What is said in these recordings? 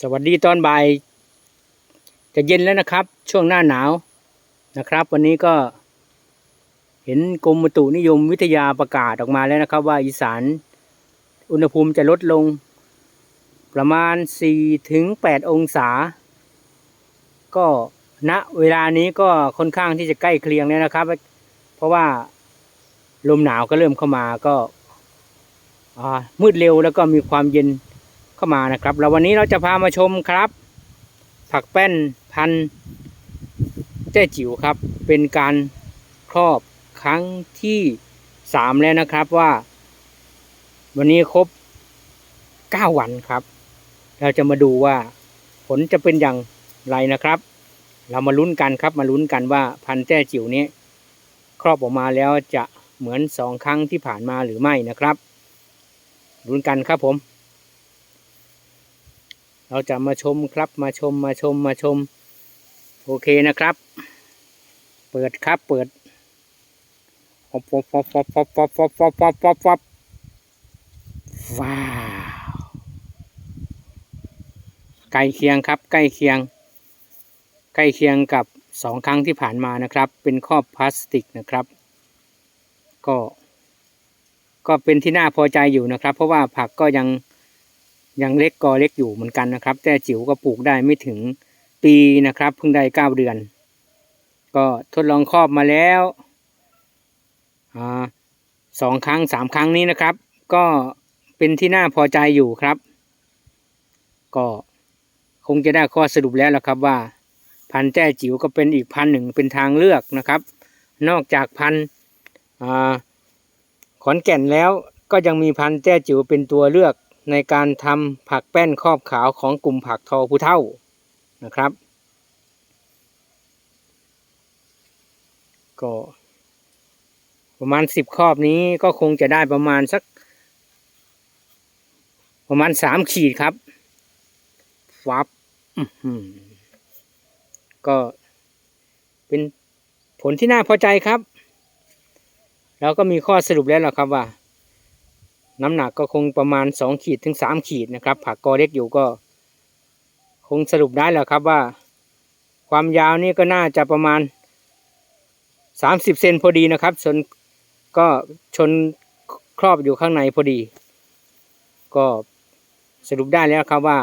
สวัสดีตอนบ่าย จะเย็นแล้วนะครับ ช่วงหน้าหนาวนะครับ วันนี้ก็ เห็นกรมอุตุนิยมวิทยาประกาศออกมาแล้วนะครับ ว่าอีสานอุณหภูมิจะลดลง ประมาณ 4-8 องศา ก็ณเวลานี้ก็ค่อนข้างที่จะใกล้เคียงแล้วนะครับ เพราะว่าลมหนาวก็เริ่มเข้ามาก็มืดเร็วแล้วก็มีความเย็น เข้ามานะครับ แล้ววันนี้เราจะพามาชมครับ ผักแป้นพันแต้จิ๋วครับ เป็นการครอบครั้งที่สามแล้วนะครับว่า วันนี้ครบเก้าวันครับ เราจะมาดูว่าผลจะเป็นอย่างไรนะครับ เรามาลุ้นกันครับมาลุ้นกันว่าพันแต้จิ๋วนี้ ครอบออกมาแล้วจะเหมือนสองครั้งที่ผ่านมาหรือไม่นะครับลุ้นกันครับผม เราจะมาชมครับมาชมมาชมมาชม โอเคนะครับ เปิดครับเปิดป๊อปป๊อปป๊อปป๊อปป๊อปป๊อปป๊อปป๊อปป๊อปป๊อปว้าวใกล้เคียงครับใกล้เคียง ใกล้เคียงกับสองครั้งที่ผ่านมานะครับ เป็นครอบพลาสติกนะครับ ก็ ก็เป็นที่น่าพอใจอยู่นะครับ เพราะว่าผักก็ยัง ยังเล็กกอเล็กอยู่เหมือนกันนะครับ แต่จิ๋วก็ปลูกได้ไม่ถึงปีนะครับ เพิ่งได้เก้าเดือน ก็ทดลองครอบมาแล้วอสองครั้งสามครั้งนี้นะครับ ก็เป็นที่น่าพอใจอยู่ครับ ก็คงจะได้ข้อสรุปแล้วละครับว่า พันธุ์แต้จิ๋วก็เป็นอีกพันหนึ่งเป็นทางเลือกนะครับ นอกจากพันธุ์อ่าขอนแก่นแล้วก็ยังมีพันธุ์แต้จิ๋วเป็นตัวเลือก ในการทำผักแป้นครอบขาวของกลุ่มผักทอผู้เท่านะครับ ก็ ประมาณสิบครอบนี้ก็คงจะได้ประมาณสัก ประมาณสามขีดครับฟับก็เป็นผลที่น่าพอใจครับ แล้วก็มีข้อสรุปแล้วล่ะครับว่า น้ำหนักก็คงประมาณสองขีดถึงสามขีดนะครับ ผักกอเล็กอยู่ก็ คงสรุปได้แล้วครับว่า ความยาวนี่ก็น่าจะประมาณสามสิบเซนพอดีนะครับส่วนก็ชนครอบอยู่ข้างในพอดี ก็สรุปได้แล้วครับว่า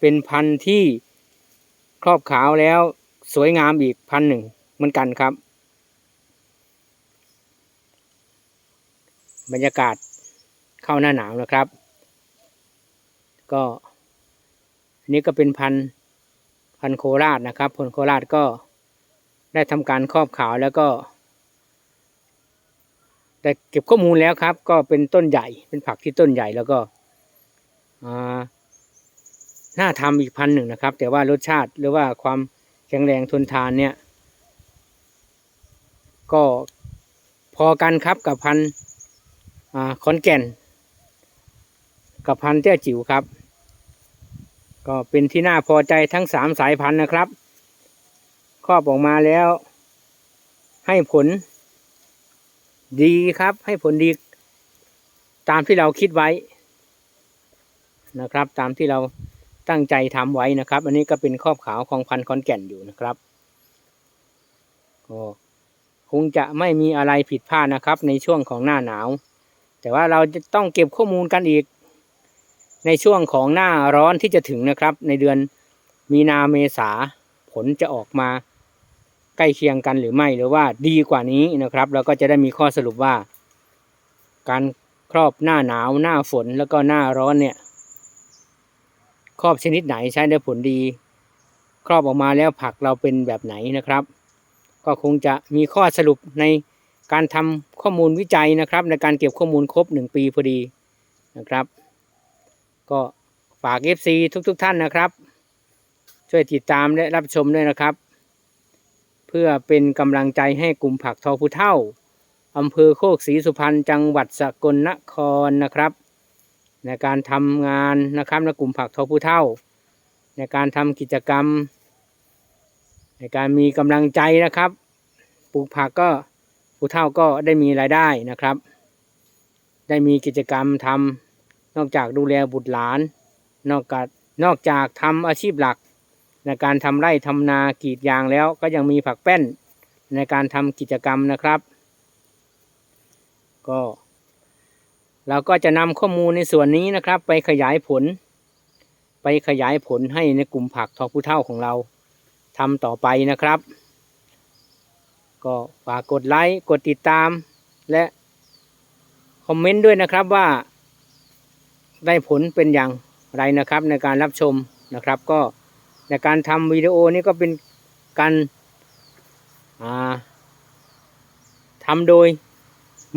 เป็นพันธุ์ที่ครอบขาวแล้วสวยงามอีกพันหนึ่งเหมือนกันครับ บรรยากาศ เข้าหน้าหนาวนะครับ ก็อันนี้ก็เป็นพันพันโคราชนะครับพันโคราชก็ได้ทำการครอบขาวแล้วก็แต่เก็บข้อมูลแล้วครับ ก็เป็นต้นใหญ่เป็นผักที่ต้นใหญ่แล้วก็อ่าน่าทำอีกพันหนึ่งนะครับ แต่ว่ารสชาติหรือว่าความแข็งแรงทนทานเนี่ย ก็พอกันครับกับพันอ่าขอนแก่น กับพันธุ์แจ้จิ๋วครับ ก็เป็นที่น่าพอใจทั้งสามสายพันธุ์นะครับ ครอบออกมาแล้ว ให้ผล ดีครับ ให้ผลดี ตามที่เราคิดไว้นะครับ ตามที่เราตั้งใจทำไว้นะครับ อันนี้ก็เป็นครอบขาวของพันธุ์ขอนแก่นอยู่นะครับก็คงจะไม่มีอะไรผิดพลาดนะครับ ในช่วงของหน้าหนาว แต่ว่าเราจะต้องเก็บข้อมูลกันอีก ในช่วงของหน้าร้อนที่จะถึงนะครับ ในเดือนมีนาเมษาผลจะออกมาใกล้เคียงกันหรือไม่หรือว่าดีกว่านี้นะครับเราก็จะได้มีข้อสรุปว่า การครอบหน้าหนาวหน้าฝนแล้วก็หน้าร้อนเนี่ย ครอบชนิดไหนใช้ได้ผลดี ครอบออกมาแล้วผักเราเป็นแบบไหนนะครับ ก็คงจะมีข้อสรุปในการทำข้อมูลวิจัยนะครับ ในการเก็บข้อมูลครบหนึ่งปีพอดีนะครับ ก็ฝาก FC ทุกๆทท่านนะครับ ช่วยติดตามและรับชมด้วยนะครับ เพื่อเป็นกำลังใจให้กลุ่มผักทอผู้เท่าอำเภอโคกศรีสุพรรณจังหวัดสกลนครนะครับ ในการทำงานนะครับในกลุ่มผักทอผู้เท่า ในการทำกิจกรรม ในการมีกำลังใจนะครับปลูกผักก็ผู้เท่าก็ได้มีรายได้นะครับ ได้มีกิจกรรมทำ นอกจากดูแลบุตรหลาน นอกจากนอกจากทำอาชีพหลัก ในการทำไร่ทำนากรีดยางแล้วก็ยังมีผักแป้น ในการทำกิจกรรมนะครับ ก็เราก็จะนำข้อมูลในส่วนนี้นะครับ ไปขยายผล ไปขยายผลให้ในกลุ่มผักทอผู้เท่าของเราทำต่อไปนะครับ ก็ฝากกดไลค์กดติดตามและคอมเมนต์ด้วยนะครับว่า ได้ผลเป็นอย่างไรนะครับ ในการรับชมนะครับ ก็ในการทำวิดีโอนี้ก็เป็นการาทำโดย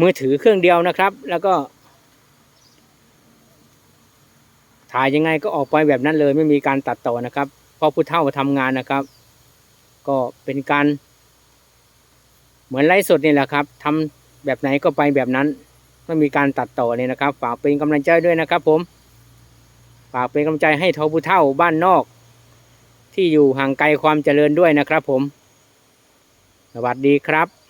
มือถือเครื่องเดียวนะครับ แล้วก็ถ่ายยังไงก็ออกไปแบบนั้นเลยไม่มีการตัดต่อนะครับเพราะผู้เฒ่าทำงานนะครับ ก็เป็นการ เหมือนไลฟ์สดนี่แหละครับทำแบบไหนก็ไปแบบนั้น ไม่มีการตัดต่อเนี่ยนะครับ ฝากเป็นกำลังใจด้วยนะครับผม ฝากเป็นกำลังใจให้ทอผู้เท่าบ้านนอก ที่อยู่ห่างไกลความเจริญด้วยนะครับผม สวัสดีครับ